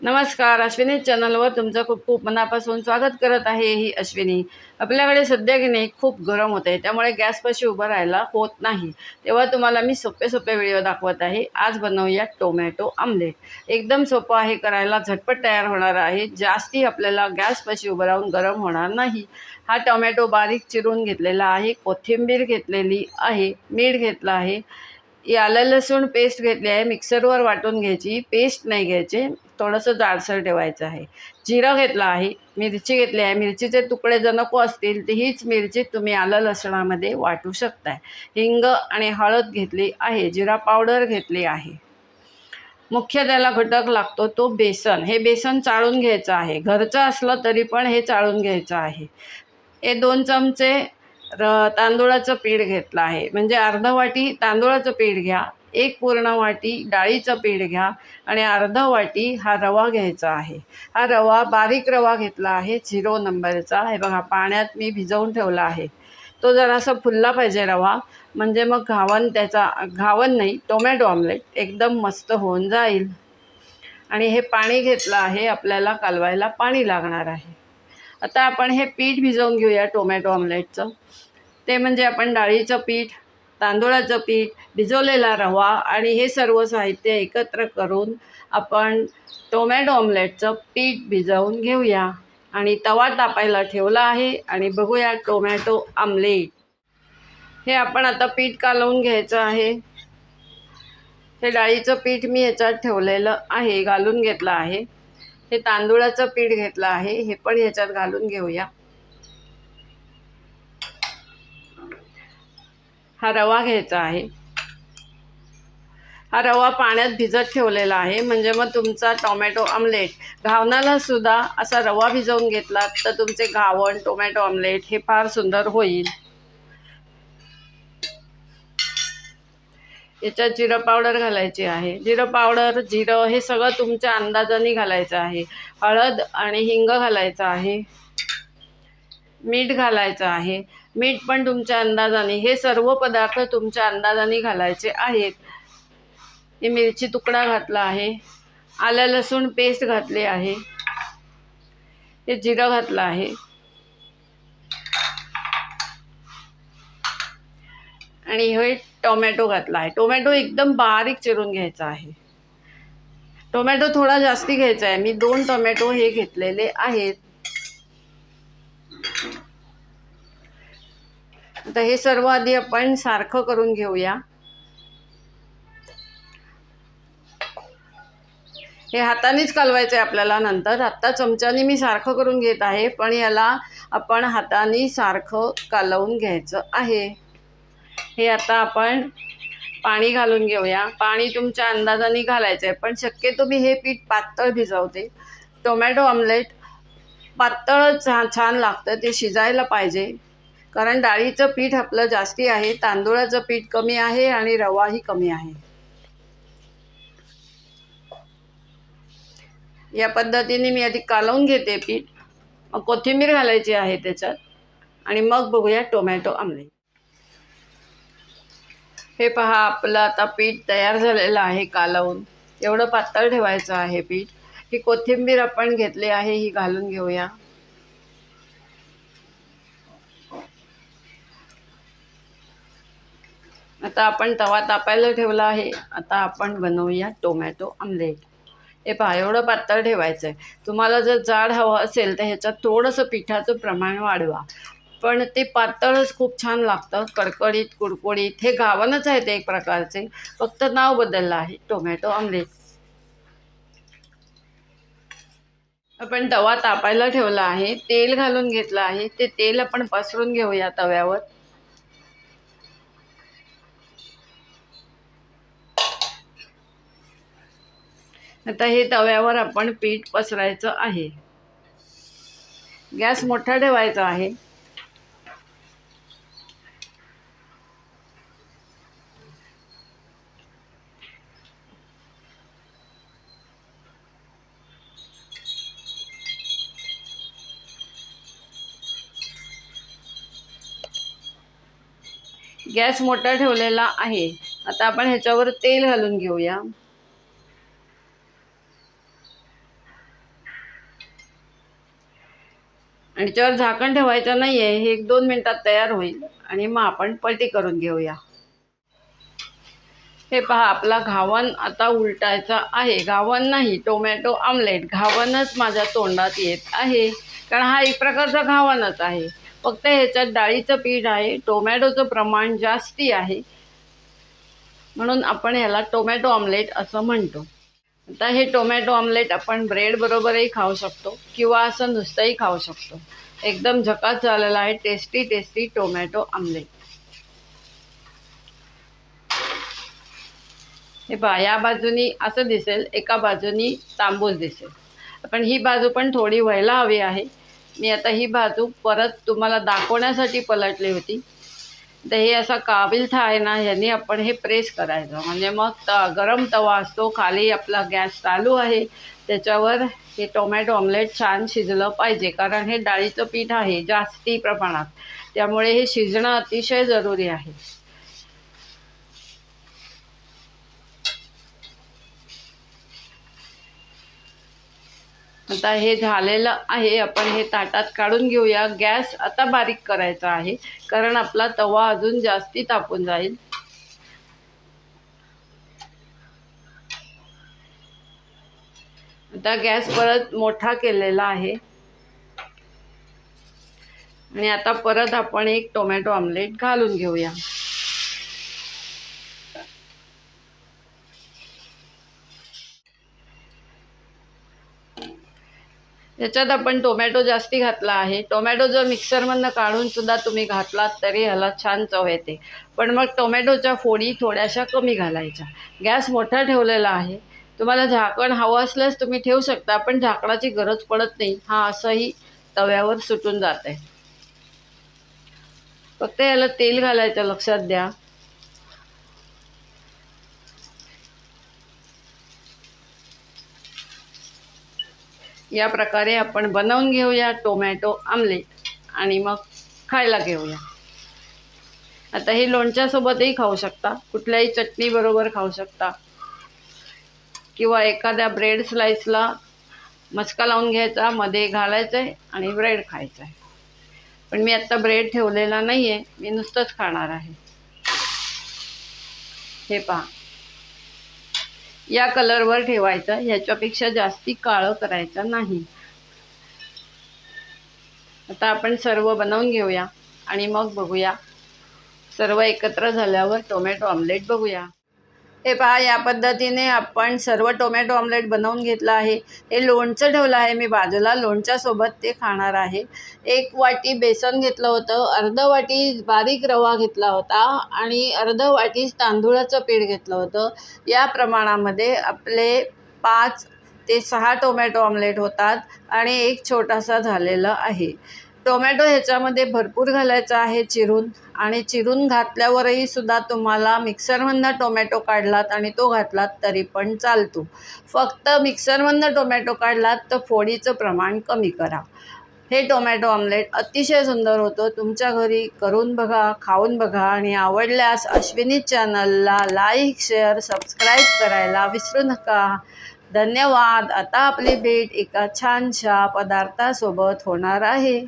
नमस्कार अश्विनी चॅनलवर तुमचं खूप खूप मनापासून स्वागत करत आहे ही अश्विनी. आपल्याकडे सध्या की नाही खूप गरम होत आहे त्यामुळे गॅसपाशी उभं राहायला होत नाही. तेव्हा तुम्हाला मी सोपे सोपे व्हिडिओ दाखवत आहे. आज बनवूया टोमॅटो आमलेट एकदम सोपं आहे करायला झटपट तयार होणार आहे. जास्ती आपल्याला गॅसपाशी उभं राहून गरम होणार नाही. हा टोमॅटो बारीक चिरून घेतलेला आहे कोथिंबीर घेतलेली आहे मीठ घेतलं आहे. याला आलं लसूण पेस्ट घेतली आहे मिक्सरवर वाटून घ्यायची. पेस्ट नाही घ्यायचे. थोडंसं जाडसर ठेवायचं आहे. जिरं घेतलं आहे मिरची घेतली आहे. मिरचीचे तुकडे जर नको असतील तर हीच मिरची तुम्ही आलं लसणामध्ये वाटू शकताय. हिंग आणि हळद घेतली आहे जिरा पावडर घेतली आहे. मुख्य त्याला घटक लागतो तो बेसन. हे बेसन चाळून घ्यायचं आहे. घरचं असलं तरी पण हे चाळून घ्यायचं आहे. हे दोन चमचे र तांदूळाचं पीठ घेतलं आहे. म्हणजे अर्धवाटी तांदूळाचं पीठ घ्या. एक पूर्ण वाटी डाळीचं पीठ घ्या आणि अर्ध वाटी हा रवा घ्यायचा आहे. हा रवा बारीक रवा घेतला आहे झिरो नंबरचा. हे बघा पाण्यात मी भिजवून ठेवला आहे. तो जरासा फुलला पाहिजे रवा. म्हणजे मग घावन त्याचा घावन नाही टोमॅटो ऑमलेट एकदम मस्त होऊन जाईल. आणि हे पाणी घेतलं आहे आपल्याला कालवायला पाणी लागणार आहे. आता आपण हे पीठ भिजवून घेऊया टोमॅटो ऑमलेटचं ते म्हणजे आपण डाळीचं पीठ तांदूळाचं पीठ भिजवलेला रवा आणि हे सर्व साहित्य एकत्र करून आपण टोमॅटो ऑमलेटचं पीठ भिजवून घेऊया. आणि तवा तापायला ठेवला आहे आणि बघूया टोमॅटो आमलेट हे आपण आता पीठ कालवून घ्यायचं आहे. हे डाळीचं पीठ मी ह्याच्यात ठेवलेलं आहे घालून घेतलं आहे. हे तांदूळाचं पीठ घेतलं आहे हे पण ह्याच्यात घालून घेऊया. हा रवा घ्यायचा आहे. हा रवा पाण्यात भिजत ठेवलेला आहे. म्हणजे मग तुमचा टोमॅटो ऑमलेट घावनाला सुद्धा असा रवा भिजवून घेतला तर तुमचे घावण टोमॅटो ऑमलेट हे फार सुंदर होईल. याच्यात जिरं पावडर घालायची आहे. जिरं पावडर जिरं हे सगळं तुमच्या अंदाजाने घालायचं आहे. हळद आणि हिंग घालायचं आहे. मीठ घालायचं आहे. मीठ पण तुमच्या अंदाजाने हे सर्व पदार्थ तुमच्या अंदाजाने घालायचे आहेत. हे मिरची तुकडा घातला आहे. आलं लसूण पेस्ट घातले आहे. हे जिरं घातलं आहे. आणि हे टोमॅटो घातला आहे. टोमॅटो एकदम बारीक चिरून घ्यायचा आहे. टोमॅटो थोडा जास्ती घ्यायचा आहे. मी दोन टोमॅटो हे घेतलेले आहेत. तर हे सर्व आधी आपण सारखं करून घेऊया. हे हातानेच कालवायचं आहे आपल्याला नंतर. आत्ता चमच्याने मी सारखं करून घेत आहे पण याला आपण हाताने सारखं कालवून घ्यायचं आहे. हे आता आपण पाणी घालून घेऊया. पाणी तुमच्या अंदाजाने घालायचं आहे पण शक्यतो मी हे पीठ पातळ भिजवते. टोमॅटो ऑमलेट पातळ छान छान लागतं ते शिजायला पाहिजे. कारण डाळीचं पीठ आपलं जास्ती आहे तांदूळाचं पीठ कमी आहे आणि रवाही कमी आहे. या पद्धतीने मी आधी कालवून घेते पीठ मग कोथिंबीर घालायची आहे त्याच्यात आणि मग बघूया टोमॅटो आमले हे पहा आपलं आता पीठ तयार झालेलं आहे कालवून. एवढं पातळ ठेवायचं आहे पीठ. ही कोथिंबीर आपण घेतली आहे ही घालून घेऊया. आता आपण तवा तापायला ठेवला आहे. आता आपण बनवूया टोमॅटो आमलेट. हे पहा एवढं पातळ ठेवायचं आहे तुम्हाला जर जाड हवं असेल तर ह्याच्यात थोडंसं पिठाचं प्रमाण वाढवा. पण ते पातळच खूप छान लागतं. कडकडीत कुडकुडीत हे गावनच आहे ते एक प्रकारचे. फक्त नाव बदललं आहे टोमॅटो आमलेट. आपण तवा तापायला ठेवला आहे. तेल घालून घेतलं आहे. ते तेल आपण पसरून घेऊया तव्यावर. आता हे तव्यावर आपण पीठ पसरायचं आहे. गॅस मोठा ठेवायचा आहे. गॅस मोठा ठेवलेला आहे. आता आपण ह्याच्यावर तेल घालून घेऊया. आणि त्याच्यावर झाकण ठेवायचं नाही आहे हे एक दोन मिनटात तयार होईल. आणि मग आपण पलटी करून घेऊया. हे पहा आपला घावन आता उलटायचा आहे. घावन नाही टोमॅटो आमलेट. घावनच माझ्या तोंडात येत आहे. कारण हा एक प्रकारचा घावनच आहे. फक्त ह्याच्यात डाळीचं पीठ आहे. टोमॅटोचं प्रमाण जास्ती आहे. म्हणून आपण ह्याला टोमॅटो ऑमलेट असं म्हणतो. आता हे टोमॅटो ऑमलेट आपण ब्रेड बरोबरही खाऊ शकतो किंवा असं नुसतंही खाऊ शकतो. एकदम झकास झालेला आहे टेस्टी टेस्टी टोमॅटो ऑमलेट. हे पहा या बाजूनी असं दिसेल एका बाजूनी तांबूस दिसेल. पण ही बाजू पण थोडी व्हायला हवी आहे. मी आता ही बाजू परत तुम्हाला दाखवण्यासाठी पलटली होती. तर हे असा काबिलथा आहे ना ह्यानी आपण हे प्रेस करायचं. म्हणजे मग त गरम तवा असतो खाली आपला गॅस चालू आहे. त्याच्यावर हे टोमॅटो ऑमलेट छान शिजलं पाहिजे. कारण हे डाळीचं पीठ आहे जास्ती प्रमाणात. त्यामुळे हे शिजणं अतिशय जरुरी आहे. आता हे झालेलं आहे. आपण हे ताटात काढून घेऊया. गॅस आता बारीक करायचा आहे. कारण आपला तवा अजून जास्ती तापून जाईल. आता गॅस परत मोठा केलेला आहे. आणि आता परत आपण एक टोमॅटो ऑमलेट घालून घेऊया. त्याच्यात आपण टोमॅटो जास्ती घातला आहे. टोमॅटो जर मिक्सरमधनं काढून सुद्धा तुम्ही घातलात तरी ह्याला छान चव येते. पण मग टोमॅटोच्या फोडी थोड्याशा कमी घालायच्या. गॅस मोठा ठेवलेला आहे. तुम्हाला झाकण हवं असल्यास तुम्ही ठेवू शकता पण झाकणाची गरज पडत नाही. हा असंही तव्यावर सुटून जात आहे फक्त याला तेल घालायचं लक्षात द्या. या प्रकारे आपण बनवून घेऊया टोमॅटो आमलेट आणि मग खायला घेऊया. आता हे लोणच्यासोबतही खाऊ शकता. कुठल्याही चटणीबरोबर खाऊ शकता. किंवा एखाद्या ब्रेड स्लाइसला मस्का लावून घ्यायचा मध्ये घालायचं आहे आणि ब्रेड खायचं आहे पण मी आत्ता ब्रेड ठेवलेला नाही आहे मी नुसतंच खाणार आहे. हे पहा. या कलरवर ठेवायचं. ह्याच्यापेक्षा जास्ती काळं करायचं नाही. आता आपण सर्व बनवून घेऊया आणि मग बघूया. सर्व एकत्र झाल्यावर टोमॅटो ऑमलेट बघूया. हे पहा या पद्धतीने आपण सर्व टोमॅटो ऑमलेट बनवून घेतलं आहे. हे लोणचं ठेवलं आहे. मी बाजूला लोणच्यासोबत ते खाणार आहे. एक वाटी बेसन घेतलं होतं. अर्ध वाटी बारीक रवा घेतला होता आणि अर्ध वाटी तांदूळाचं पीठ घेतलं होतं. या प्रमाणामध्ये आपले पाच ते सहा टोमॅटो ऑमलेट होतात आणि एक छोटासा झालेला आहे. टोमॅटो ह्याच्यामध्ये भरपूर घालायचा आहे चिरून आणि चिरून घातल्यावरही सुद्धा तुम्हाला मिक्सरमधनं टोमॅटो काढलात आणि तो घातलात तरी पण चालतो. फक्त मिक्सरमधनं टोमॅटो काढलात तर फोडीचं प्रमाण कमी करा. हे टोमॅटो ऑमलेट अतिशय सुंदर होतं. तुमच्या घरी करून बघा खाऊन बघा आणि आवडल्यास अश्विनी चॅनलला लाईक शेअर सबस्क्राईब करायला विसरू नका. धन्यवाद. आता आपली भेट एका छानशा पदार्थासोबत होणार आहे.